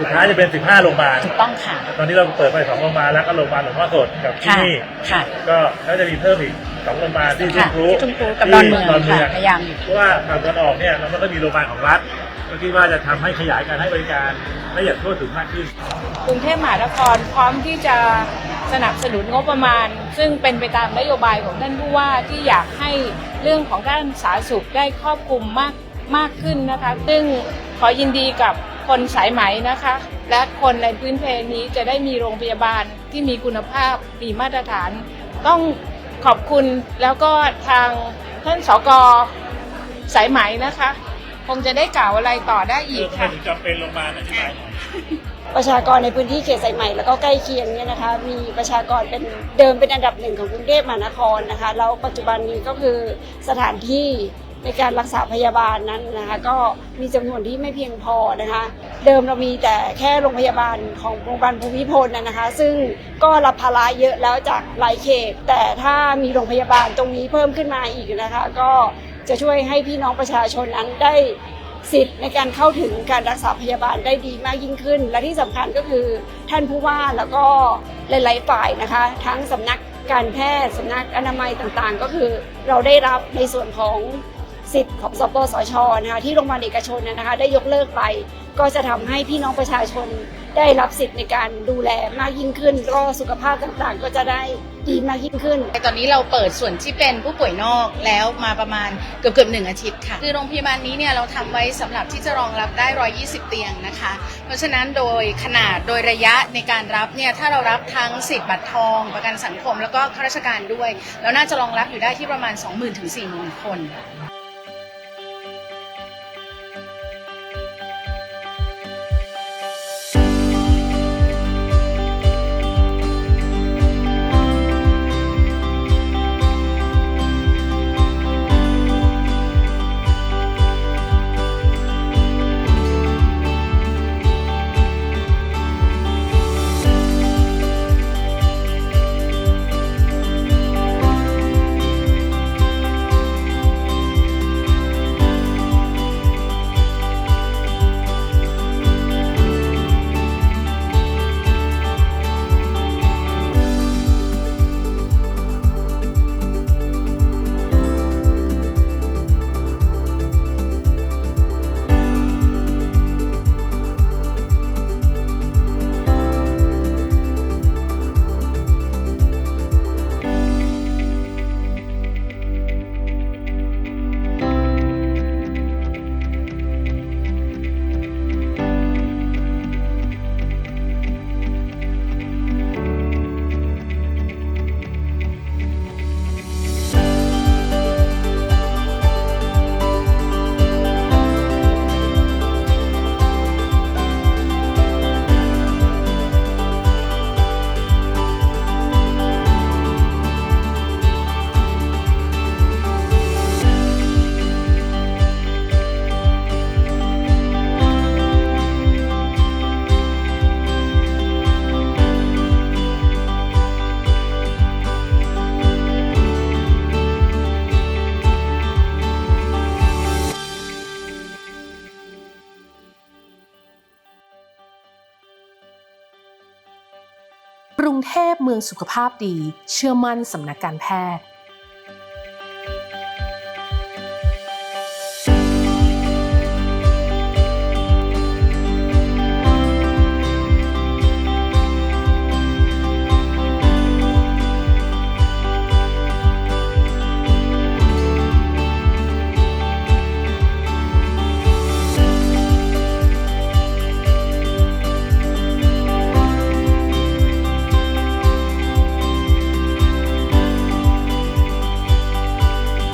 สุดท้ายจะเป็น 15 โรงพยาบาล ถูกต้องค่ะ ตอนนี้เราเปิดไปสองโรงพยาบาลแล้วก็โรงพยาบาลหลวงพ่อโสดกับที่ค่ะนี่ค่ะก็แล้วจะมีเพิ่มอีกสองโรงพยาบาลที่ทุ่ค่ะงครุที่ทุ่งครุกับดอนเมืองดอนเมืองค่ะพยายามอยู่เพราะว่าทางตอนออกเนี่ยเราไม่ค่อยมีโรงพยาบาลของรัฐก็คิดว่าจะทำให้ขยายการให้บริการได้อย่างทั่วถึงมากขึ้น กรุงเทพมหานครพร้อมที่จะสนับสนุนงบประมาณ ซึ่งเป็นไปตามนโยบายของท่านผู้ว่าที่อยากให้เรื่องของด้านสาธารณสุขได้ครอบคลุมมากมากขึ้นนะคะ ซึ่งขอยินดีกับ คนสายไหมนะคะ และคนในพื้นเพนี้จะได้มีโรงพยาบาลที่มีคุณภาพมีมาตรฐาน ต้องขอบคุณแล้วก็ทางท่านสกสายไหมนะคะ คงจะได้กล่าวอะไรต่อได้อีกค่ะจำเป็นโรงพยาบาลอธิบายประชากรในพื้นที่เขตสายใหม่แล้วก็ใกล้เคียงเนี่ยนะคะมีประชากรเป็นเดิมเป็นอันดับหนึ่งของกรุงเทพมหานครนะคะแล้วปัจจุบันนี้ก็คือสถานที่ ในการรักษาพยาบาลนั้นนะคะก็มีจำนวนที่ไม่เพียงพอนะคะ เดิมเรามีแต่แค่โรงพยาบาลของโรงพยาบาลภูมิพลนะนะคะ ซึ่งก็รับภาระเยอะแล้วจากหลายเขต แต่ถ้ามีโรงพยาบาลตรงนี้เพิ่มขึ้นมาอีกนะคะ ก็จะช่วยให้พี่น้องประชาชนนั้นได้สิทธิ์ในการเข้าถึงการรักษาพยาบาลได้ดีมากยิ่งขึ้น และที่สำคัญก็คือท่านผู้ว่าแล้วก็หลาย ๆ ฝ่ายนะคะ ทั้งสำนักการแพทย์สำนักอนามัยต่างๆ ก็คือเราได้รับในส่วนของ สิทธิ์ของสปสชนะคะที่โรงพยาบาลเอกชนนะคะได้ยกเลิกไป ก็จะทำให้พี่น้องประชาชนได้รับสิทธิ์ในการดูแลมากยิ่งขึ้นก็สุขภาพต่างๆ ก็จะได้ดีมากยิ่งขึ้น ตอนนี้เราเปิดส่วนที่เป็นผู้ป่วยนอกแล้วมาประมาณเกือบเกือบหนึ่งอาทิตย์ค่ะ คือโรงพยาบาลนี้เนี่ยเราทำไว้สำหรับที่จะรองรับได้ 120 เตียงนะคะ เพราะฉะนั้นโดยขนาดโดยระยะในการรับเนี่ยถ้าเรารับทั้งสิทธิ์บัตรทอง ประกันสังคม แล้วก็ข้าราชการด้วย แล้วน่าจะรองรับอยู่ได้ที่ประมาณ 20,000ถึง40,000 คน รุงเทพเมืองสุขภาพดี เชื่อมั่นสำนักการแพทย์